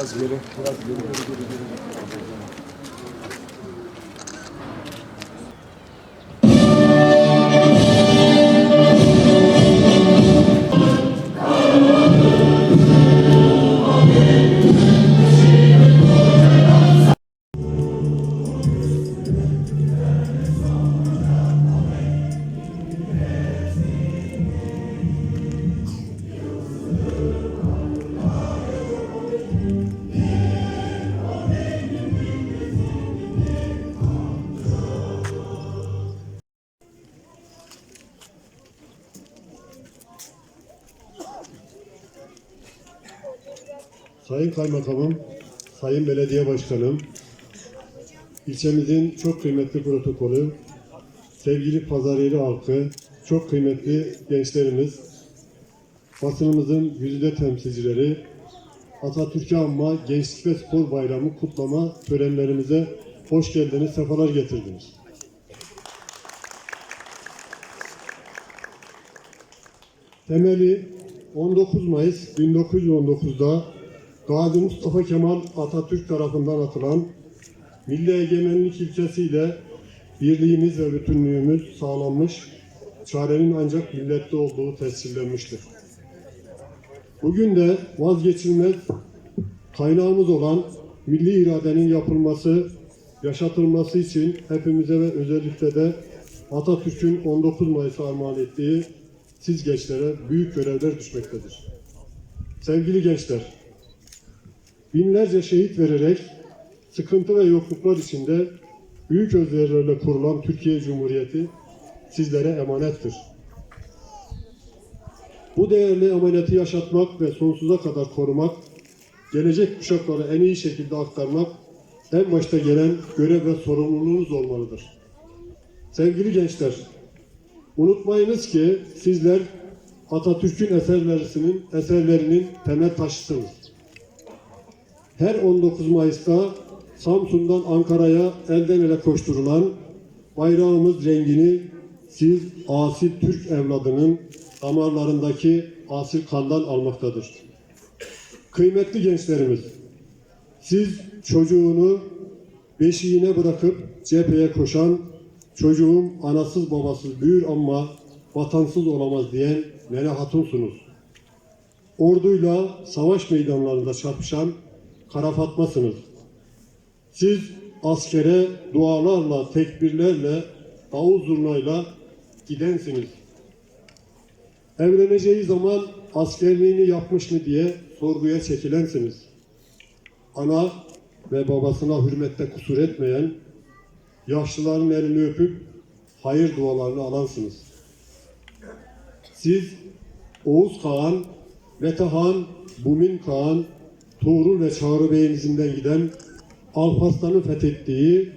Biraz geri, biraz geri, geri, geri, geri. Sayın Kaymakamım, Sayın Belediye Başkanım, ilçemizin çok kıymetli protokolü, sevgili Pazaryeli halkı, çok kıymetli gençlerimiz, basınımızın yüzde temsilcileri, Atatürk'ü anma Gençlik ve Spor Bayramı kutlama törenlerimize hoş geldiniz, sefalar getirdiniz. Temeli 19 Mayıs 1919'da Gazi Mustafa Kemal Atatürk tarafından atılan milli egemenlik ilkesiyle birliğimiz ve bütünlüğümüz sağlanmış, çarenin ancak millette olduğu tescillenmiştir. Bugün de vazgeçilmez kaynağımız olan milli iradenin yapılması, yaşatılması için hepimize ve özellikle de Atatürk'ün 19 Mayıs'a armağan ettiği siz gençlere büyük görevler düşmektedir. Sevgili gençler, binlerce şehit vererek sıkıntı ve yokluklar içinde büyük özverilerle kurulan Türkiye Cumhuriyeti sizlere emanettir. Bu değerli emaneti yaşatmak ve sonsuza kadar korumak, gelecek kuşaklara en iyi şekilde aktarmak en başta gelen görev ve sorumluluğunuz olmalıdır. Sevgili gençler, unutmayınız ki sizler Atatürk'ün eserlerinin, eserlerinin temel taşısınız. Her 19 Mayıs'ta Samsun'dan Ankara'ya elden ele koşturulan bayrağımız rengini siz asil Türk evladının damarlarındaki asil kandan almaktadır. Kıymetli gençlerimiz, siz çocuğunu beşiğine bırakıp cepheye koşan, çocuğum anasız babasız büyür ama vatansız olamaz diyen Nene Hatun'sunuz. Orduyla savaş meydanlarında çarpışan Kara Fatma'sınız. Siz askere dualarla, tekbirlerle, davul zurnayla gidensiniz. Evleneceği zaman askerliğini yapmış mı diye sorguya çekilensiniz. Ana ve babasına hürmette kusur etmeyen, yaşlıların elini öpüp hayır dualarını alansınız. Siz Oğuz Kağan, Metehan, Bumin Kağan, Tuğrul ve Çağrı Bey'in izinden giden Alparslan'ın fethettiği,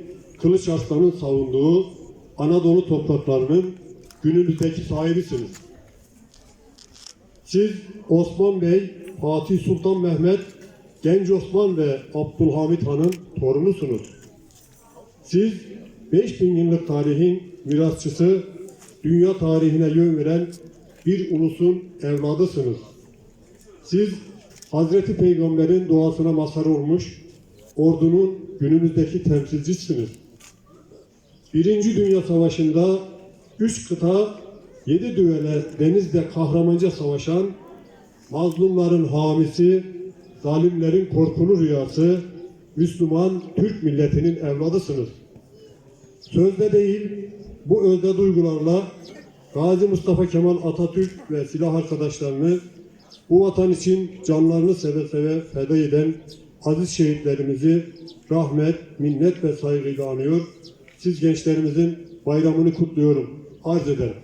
Kılıç Arslan'ın savunduğu Anadolu topraklarının günümüzdeki sahibisiniz. Siz Osman Bey, Fatih Sultan Mehmet, Genç Osman ve Abdülhamit Han'ın torunusunuz. Siz 5000 yıllık tarihin mirasçısı, dünya tarihine yön veren bir ulusun evladısınız. Siz Hazreti Peygamber'in doğasına mazhar olmuş ordunun günümüzdeki temsilcisiniz. Birinci Dünya Savaşı'nda üç kıta yedi düvele denizde kahramanca savaşan mazlumların hamisi, zalimlerin korkulu rüyası, Müslüman Türk milletinin evladısınız. Sözde değil, bu özde duygularla Gazi Mustafa Kemal Atatürk ve silah arkadaşlarını bu vatan için canlarını seve seve feda eden aziz şehitlerimizi rahmet, minnet ve saygıyla anıyor. Siz gençlerimizin bayramını kutluyorum. Arz ederim.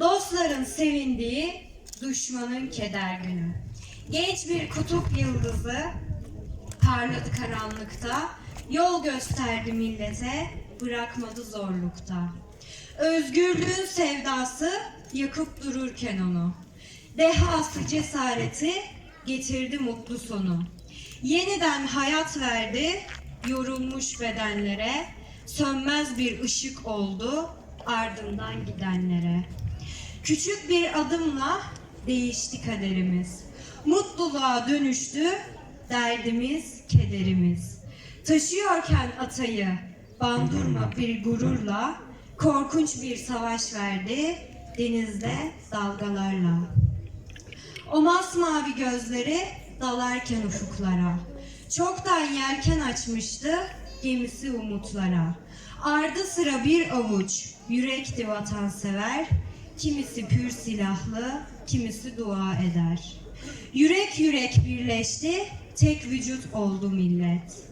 Dostların sevindiği, düşmanın keder günü. Genç bir kutup yıldızı parladı karanlıkta, yol gösterdi millete, bırakmadı zorlukta. Özgürlüğün sevdası yakıp dururken onu. Dehası cesareti getirdi mutlu sonu. Yeniden hayat verdi yorulmuş bedenlere. Sönmez bir ışık oldu ardından gidenlere. Küçük bir adımla değişti kaderimiz. Mutluluğa dönüştü derdimiz, kederimiz. Taşıyorken atayı bandurma bir gururla korkunç bir savaş verdi denizde dalgalarla. O masmavi gözleri dalarken ufuklara. Çoktan yelken açmıştı gemisi umutlara. Ardı sıra bir avuç yürekti vatansever. Kimisi pür silahlı, kimisi dua eder. Yürek yürek birleşti, tek vücut oldu millet.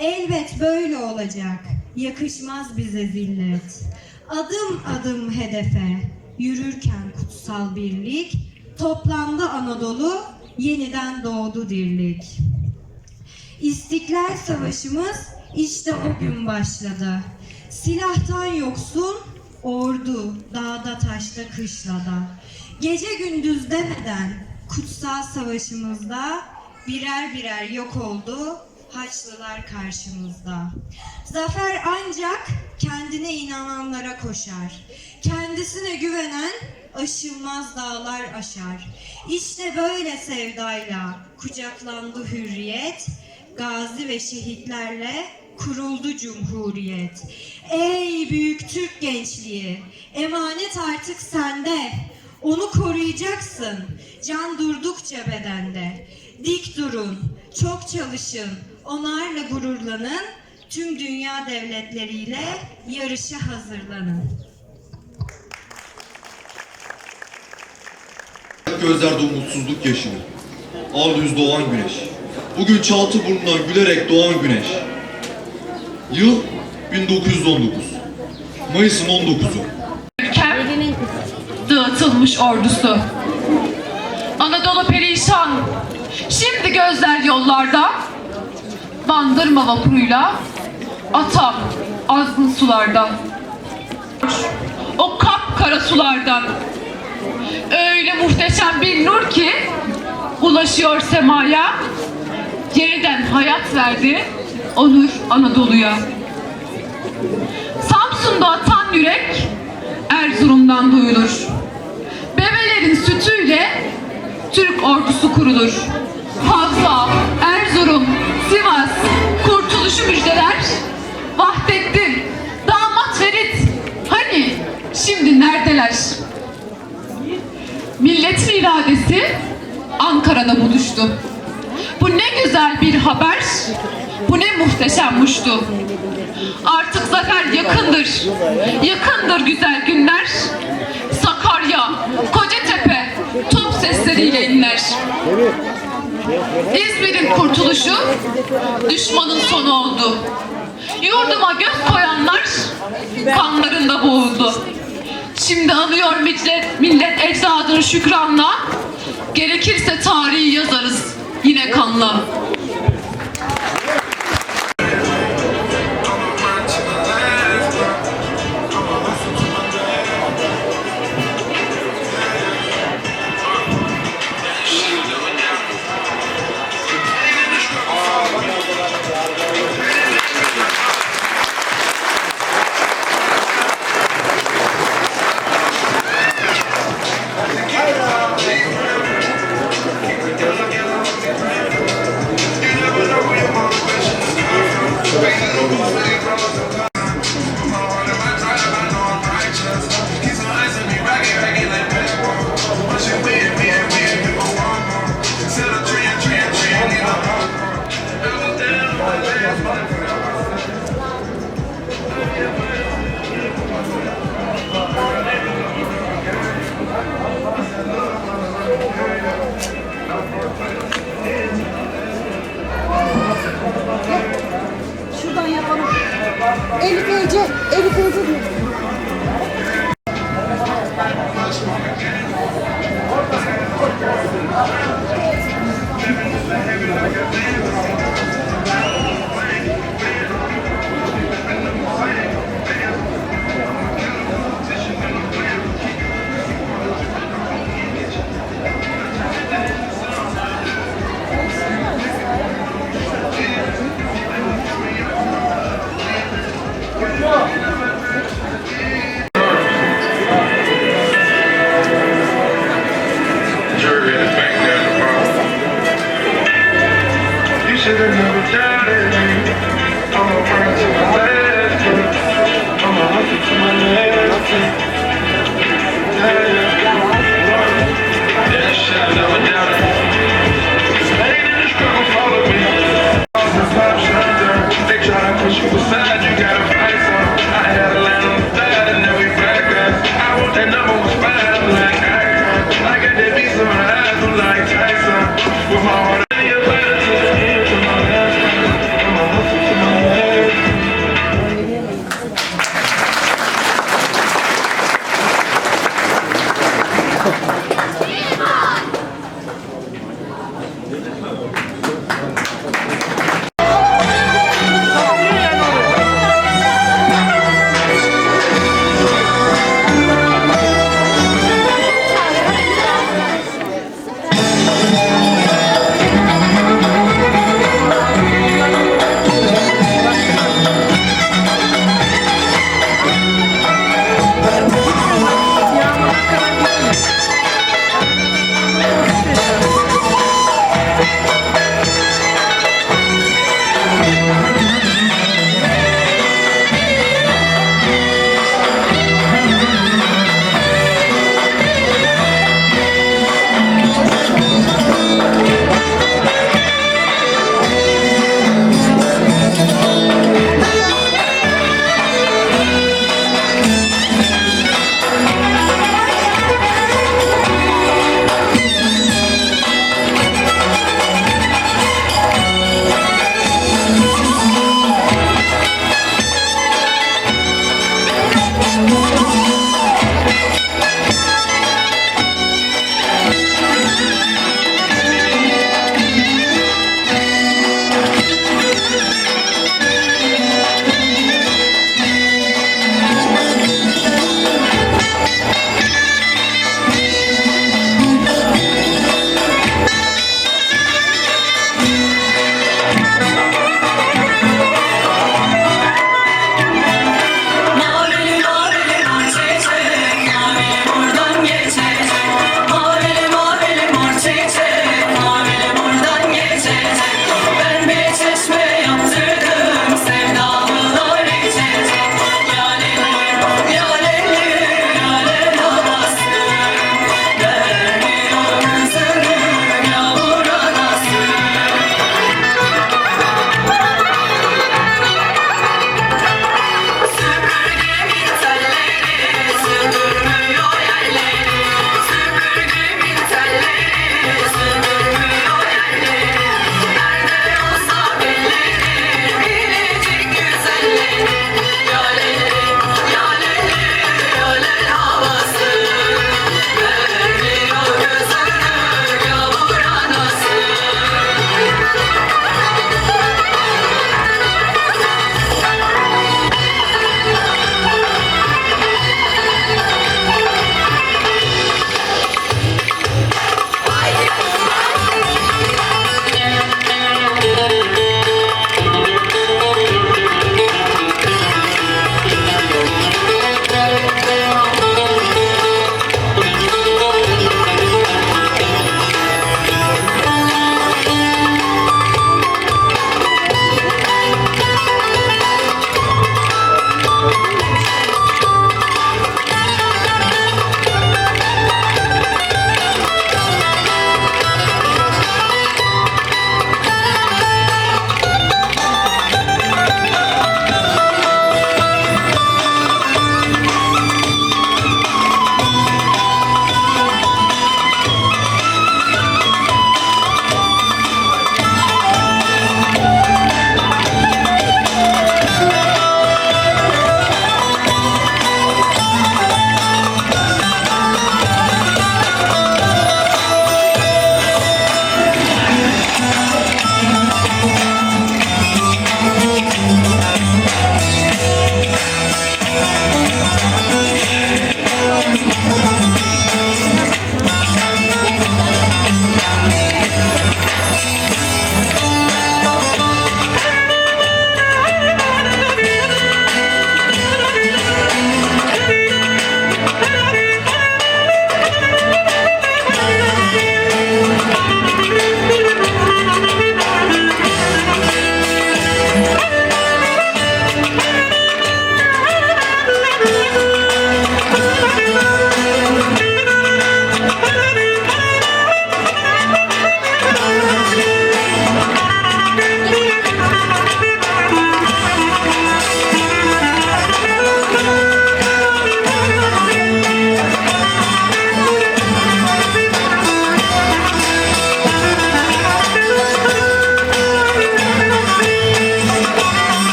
Elbet böyle olacak, yakışmaz bize zillet. Adım adım hedefe, yürürken kutsal birlik, toplandı Anadolu, yeniden doğdu dirlik. İstiklal Savaşımız işte o gün başladı. Silahtan yoksun ordu dağda taşta kışlada. Gece gündüz demeden kutsal savaşımızda birer birer yok oldu Haçlılar karşımızda. Zafer ancak kendine inananlara koşar. Kendisine güvenen aşılmaz dağlar aşar. İşte böyle sevdayla kucaklandı hürriyet. Gazi ve şehitlerle kuruldu cumhuriyet. Ey büyük Türk gençliği, emanet artık sende. Onu koruyacaksın, can durdukça bedende. Dik durun, çok çalışın, onarla gururlanın. Tüm dünya devletleriyle yarışa hazırlanın. Gözlerde umutsuzluk yaşını. Al yüz doğan güneş. Bugün çaltı burnundan gülerek doğan güneş. Yıl 1919. Mayıs'ın 19'u. ülkem dağıtılmış ordusu. Anadolu perişan. Şimdi gözler yollarda. Bandırma vapuruyla atam azgın sularda. O kapkara sulardan öyle muhteşem bir nur ki ulaşıyor semaya. Yeniden hayat verdi onur Anadolu'ya. Samsun'da atan yürek Erzurum'dan duyulur. Bebelerin sütüyle Türk ordusu kurulur. Havza, Erzurum, Sivas, kurtuluşu müjdeler. Vahdettin, damat Ferit, hani şimdi neredeler? Milletin iradesi Ankara'da buluştu. Bu ne güzel bir haber, bu ne muhteşem muştu. Artık zafer yakındır. Yakındır güzel günler. Sakarya, Kocatepe top sesleriyle inler. İzmir'in kurtuluşu düşmanın sonu oldu. Yurduma göz koyanlar kanlarında boğuldu. Şimdi anıyor millet, millet ecdadını şükranla. Gerekirse tarihi yazarız yine kanla.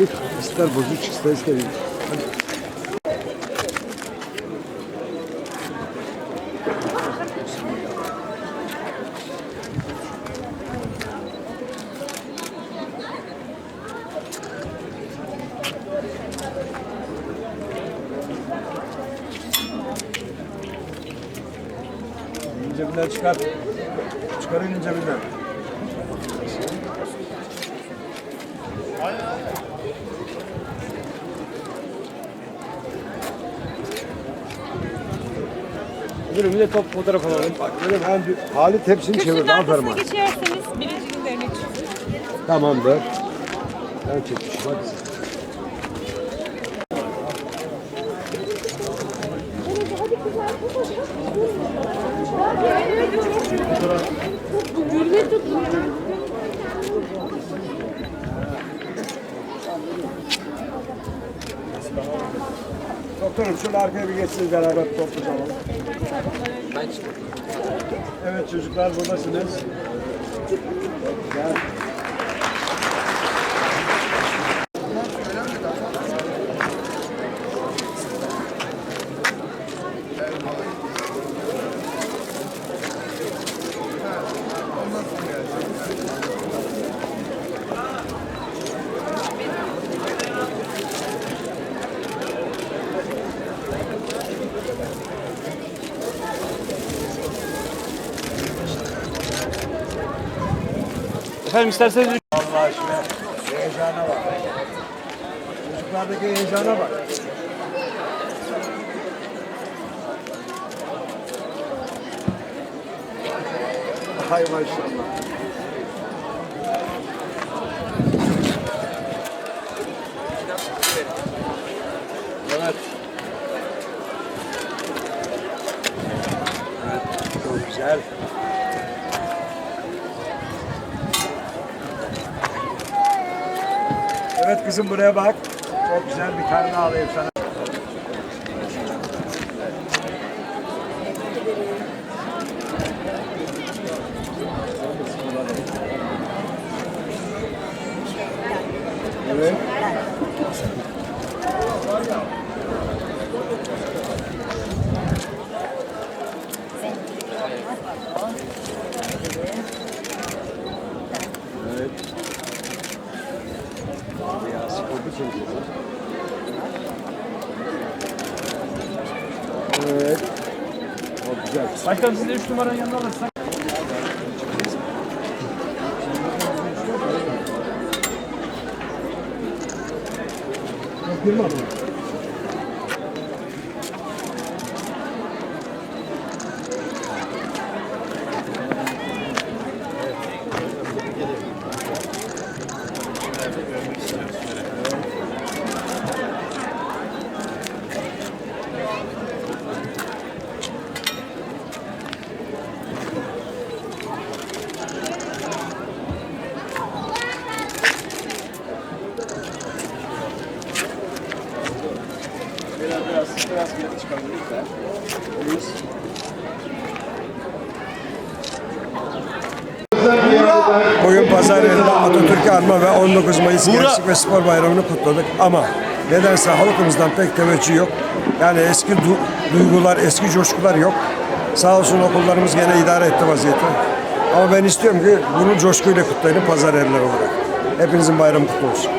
Ister ister iyi. Bir top fotoğraf alalım. Bak benim hem Halit hepsini çevirdi. Aferin bana. geçerseniz birinci günlerini için. Tamamdır. Ben çekmişim. Hadi. sen. Doktorum şöyle arkaya bir geçsiniz beraber toplayalım. Evet çocuklar buradasınız. Güzel. Efendim isterseniz Allah aşkına heyecana bak. Çocuklardaki heyecana bak. Hay maşallah. Evet. Evet, çok güzel. Evet kızım buraya bak. Çok güzel bir tane alayım sana. Evet. Çok güzel. başkanım siz de 3 numaranın yanına alırsak. Firma mı? Biraz biraz biraz geri çıkalım lütfen. Please. Bugün pazar yerinde Anma ve 19 Mayıs Gençlik ve Spor Bayramı'nı kutladık ama nedense halkımızdan pek teveccüh yok. Yani eski du- duygular, eski coşkular yok. Sağ olsun okullarımız gene idare etti vaziyeti. Ama ben istiyorum ki bunu coşkuyla kutlayın pazar yerler olarak. Hepinizin bayramı kutlu olsun.